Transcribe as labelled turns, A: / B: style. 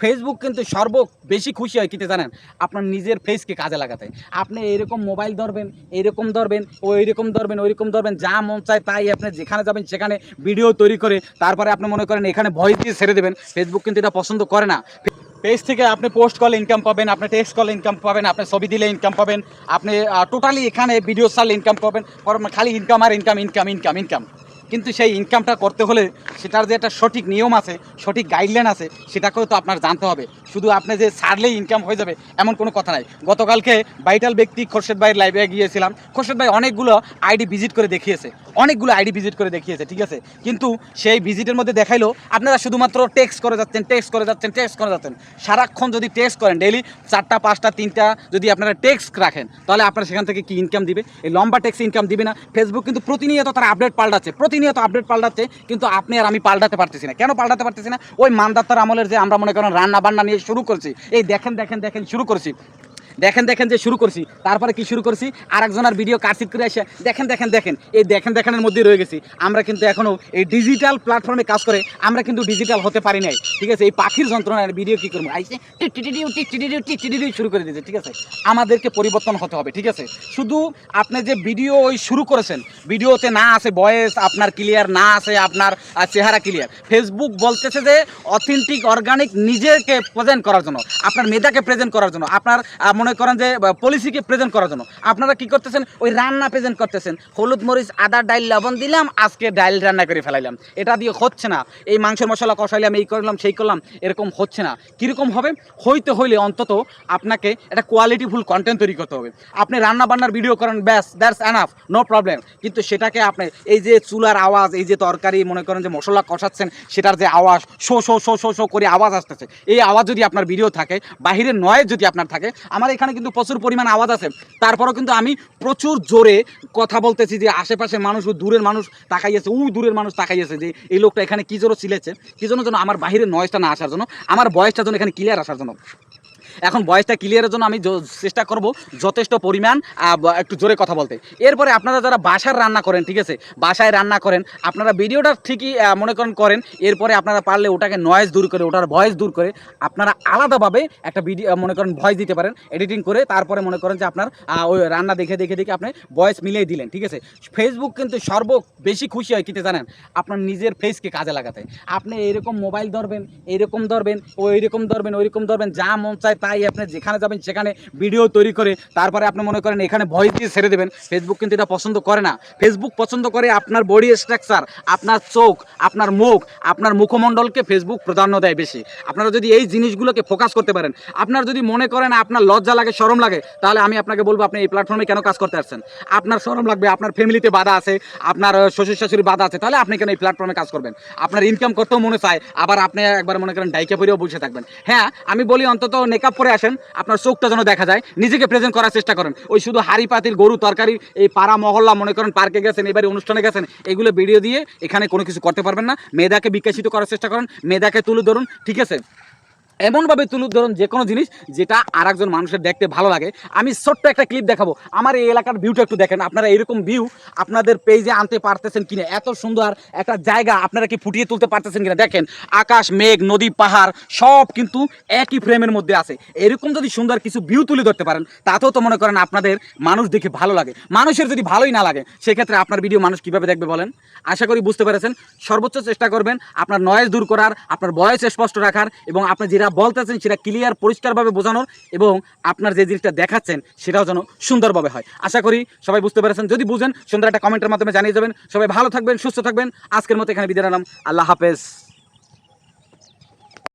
A: Facebook কিন্তু সর্ব বেশি খুশি হয় কিতে জানেন? আপনার নিজের ফেসকে কাজে লাগাতে। আপনি এরকম মোবাইল ধরবেন, এরকম ধরবেন, ও এরকম ধরবেন, ওইরকম ধরবেন, যা মন চায় তাই আপনি যেখানে যাবেন, সেখানে ভিডিও তৈরি করে, তারপরে আপনি মনে করেন এখানে ভয়েস দিয়ে ছেড়ে দেবেন। ফেসবুক কিন্তু এটা পছন্দ করে না। পেজ থেকে আপনি পোস্ট করলে ইনকাম পাবেন, আপনি টেক্সট করলে ইনকাম পাবেন, আপনি ছবি দিলে ইনকাম পাবেন, আপনি টোটালি এখানে ভিডিও ছাড়লে ইনকাম পাবেন খালি ইনকাম আর ইনকাম ইনকাম ইনকাম ইনকাম কিন্তু সেই ইনকামটা করতে হলে সেটার যে একটা সঠিক নিয়ম আছে, সঠিক গাইডলাইন আছে, সেটাকেও তো আপনার জানতে হবে। শুধু আপনি যে ছাড়লেই ইনকাম হয়ে যাবে, এমন কোনো কথা নাই। গতকালকে ভাইটাল ব্যক্তি খোরশেদ ভাইয়ের লাইভে গিয়েছিলাম। খোরশেদ ভাই অনেকগুলো আইডি ভিজিট করে দেখিয়েছে। অনেকগুলো আইডি ভিজিট করে দেখিয়েছে, ঠিক আছে? কিন্তু সেই ভিজিটের মধ্যে দেখাইলো, আপনারা শুধুমাত্র টেক্সট করে যাচ্ছেন টেক্সট করে যাচ্ছেন টেক্সট করে যাচ্ছেন। সারাক্ষণ যদি টেক্সট করেন ডেইলি চারটা, পাঁচটা, তিনটা যদি আপনারা টেক্সট রাখেন, তাহলে আপনারা সেখান থেকে কি ইনকাম দিবে? এই লম্বা টেক্সট ইনকাম দিবে না। ফেসবুক কিন্তু প্রতিনিয়ত তারা আপডেট পাল্টাচ্ছে, প্রতিনিয়ত আপডেট পাল্টাচ্ছে, কিন্তু আপনি আর আমি পাল্টাতে পারতেছি না। কেন পাল্টাতে পারতেছি না? ওই মানদাত্তার আমলের যে আমরা মনে করেন রান্না বান্না নিয়ে শুরু করছি। এই দেখেন দেখেন দেখেন শুরু করছি। দেখেন দেখেন যে শুরু করছি। তারপরে কি শুরু করছি? আর একজনের ভিডিও কাটসিট করে এসে দেখেন দেখেন দেখেন। এই দেখেন, দেখেনের মধ্যেই রয়ে গেছি। আমরা কিন্তু এখনও এই ডিজিটাল প্ল্যাটফর্মে কাজ করে, আমরা কিন্তু ডিজিটাল হতে পারি নাই। ঠিক আছে? এই পাখির যন্ত্রণার ভিডিও কি করব? আইসে শুরু করে দিয়েছে, ঠিক আছে? আমাদেরকে পরিবর্তন হতে হবে, ঠিক আছে? শুধু আপনি যে ভিডিও ওই শুরু করেছেন ভিডিওতে না আছে ভয়েস আপনার ক্লিয়ার না আছে আপনার চেহারা ক্লিয়ার ফেসবুক বলতেছে যে অথেন্টিক অর্গানিক নিজেকে প্রেজেন্ট করার জন্য, আপনার মেধাকে প্রেজেন্ট করার জন্য, আপনার মনে করেন যে পলিসিকে প্রেজেন্ট করার জন্য। আপনারা কি করতেছেন? ওই রান্না প্রেজেন্ট করতেছেন। হলুদ, মরিচ, আদা, ডাইল, লবণ দিলাম, আজকে ডাইল রান্না করে ফেলাইলাম। এটা দিয়ে হচ্ছে না। এই মাংসের মশলা কষাইলাম, এই করলাম, সেই করলাম, এরকম হচ্ছে না। কীরকম হবে? হইতে হইলে অন্তত আপনাকে একটা কোয়ালিটিফুল কন্টেন্ট তৈরি করতে হবে। আপনি রান্না বান্নার ভিডিও করেন, ব্যাস দ্যাটস অ্যানাফ নো প্রবলেম কিন্তু সেটাকে আপনি, এই যে চুলার আওয়াজ, এই যে তরকারি, মনে করেন যে মশলা কষাচ্ছেন, সেটার যে আওয়াজ, শো শো শো শো শো করে আওয়াজ আসতেছে। এই আওয়াজ যদি আপনার ভিডিও থাকে বাহিরের নয়েজ যদি আপনার থাকে, আমার এখানে কিন্তু প্রচুর পরিমাণ আওয়াজ আছে। তারপরও কিন্তু আমি প্রচুর জোরে কথা বলতেছি যে আশেপাশে মানুষ দূরের মানুষ তাকাইয়েছে, উই দূরের মানুষ তাকাইয়েছে যে এই লোকটা এখানে কী জন্য চিলেছে কী জন্য যেন আমার বাহিরে নয়েজটা না আসার জন্য, আমার বয়সটা যেন এখানে ক্লিয়ার আসার জন্য। এখন বয়সটা ক্লিয়ারের জন্য আমি চেষ্টা করব যথেষ্ট পরিমাণ একটু জোরে কথা বলতে। এরপরে আপনারা যারা বাসার রান্না করেন, ঠিক আছে? বাসায় রান্না করেন, আপনারা ভিডিওটা ঠিকই মনে করেন করেন, এরপরে আপনারা পারলে ওটাকে নয়েজ দূর করে, ওটার ভয়েস দূর করে, আপনারা আলাদাভাবে একটা ভিডিও মনে করেন ভয়েস দিতে পারেন এডিটিং করে তারপরে মনে করেন যে আপনার ওই রান্না দেখে দেখে দেখে আপনি ভয়েস মিলিয়ে দিলেন, ঠিক আছে? ফেসবুক কিন্তু সর্ব বেশি খুশি হয়, কিন্তু জানেন, আপনার নিজের ফেসকে কাজে লাগাতে। আপনি এরকম মোবাইল ধরবেন, এরকম ধরবেন ও এইরকম ধরবেন, ওইরকম ধরবেন, যা মন চায় তাই আপনি যেখানে যাবেন, সেখানে ভিডিও তৈরি করে তারপরে আপনি মনে করেন এখানে ভয় দিয়ে ছেড়ে দেবেন। ফেসবুক কিন্তু এটা পছন্দ করে না। ফেসবুক পছন্দ করে আপনার বডি স্ট্রাকচার আপনার চোখ, আপনার মুখ, আপনার মুখমণ্ডলকে ফেসবুক প্রাধান্য দেয় বেশি। আপনারা যদি এই জিনিসগুলোকে ফোকাস করতে পারেন, আপনার যদি মনে করেন আপনার লজ্জা লাগে, শরম লাগে, তাহলে আমি আপনাকে বলব, আপনি এই প্ল্যাটফর্মে কেন কাজ করতে আসছেন? আপনার শরম লাগবে, আপনার ফ্যামিলিতে বাধা আছে, আপনার শ্বশুর শাশুড়ি বাধা আছে, তাহলে আপনি কেন এই প্ল্যাটফর্মে কাজ করবেন? আপনার ইনকাম করতেও মনে চায়, আবার আপনি একবার মনে করেন ডাইকা পরেও বসে থাকবেন। হ্যাঁ আমি বলি অন্তত মেকআপ পরে আসেন, আপনার চোখটা যেন দেখা যায়। নিজেকে প্রেজেন্ট করার চেষ্টা করেন। ওই শুধু হাড়ি পাতির গরু তরকারি, এই পাড়া মহল্লা মনে করেন পার্কে গেছেন, এবারে অনুষ্ঠানে গেছেন, এগুলো ভিডিও দিয়ে এখানে কোনো কিছু করতে পারবেন না। মেয়েদাকে বিকাশিত করার চেষ্টা করেন, মেয়েদাকে তুলে ধরুন, ঠিক আছে? এমনভাবে তুলে ধরুন যে কোনো জিনিস যেটা আর একজন মানুষের দেখতে ভালো লাগে। আমি ছোট্ট একটা ক্লিপ দেখাবো। আমার এই এলাকার ভিউটা একটু দেখেন, আপনারা এরকম ভিউ আপনাদের পেজে আনতে পারতেছেন কিনা? এত সুন্দর একটা জায়গা আপনারা কি ফুটিয়ে তুলতে পারতেছেন কিনা? দেখেন, আকাশ, মেঘ, নদী, পাহাড়, সব কিন্তু একই ফ্রেমের মধ্যে আছে। এরকম যদি সুন্দর কিছু ভিউ তুলে ধরতে পারেন, তাতেও তো মনে করেন আপনাদের মানুষ দেখে ভালো লাগে। মানুষের যদি ভালোই না লাগে, সেক্ষেত্রে আপনার ভিডিও মানুষ কীভাবে দেখবে বলেন? আশা করি বুঝতে পেরেছেন। সর্বোচ্চ চেষ্টা করবেন আপনার নয়েজ দূর করার, আপনার বয়স স্পষ্ট রাখার এবং আপনি যেটা বলতেছেন সেটা ক্লিয়ার পরিষ্কারভাবে বোঝানোর এবং আপনার যে জিনিসটা দেখাচ্ছেন সেটাও যেন সুন্দরভাবে হয়। আশা করি সবাই বুঝতে পেরেছেন। যদি বুঝেন, সুন্দর একটা কমেন্টের মাধ্যমে জানিয়ে যাবেন সবাই ভালো থাকবেন, সুস্থ থাকবেন। আজকের মতো এখানে বিদায় নিলাম। আল্লাহ হাফেজ।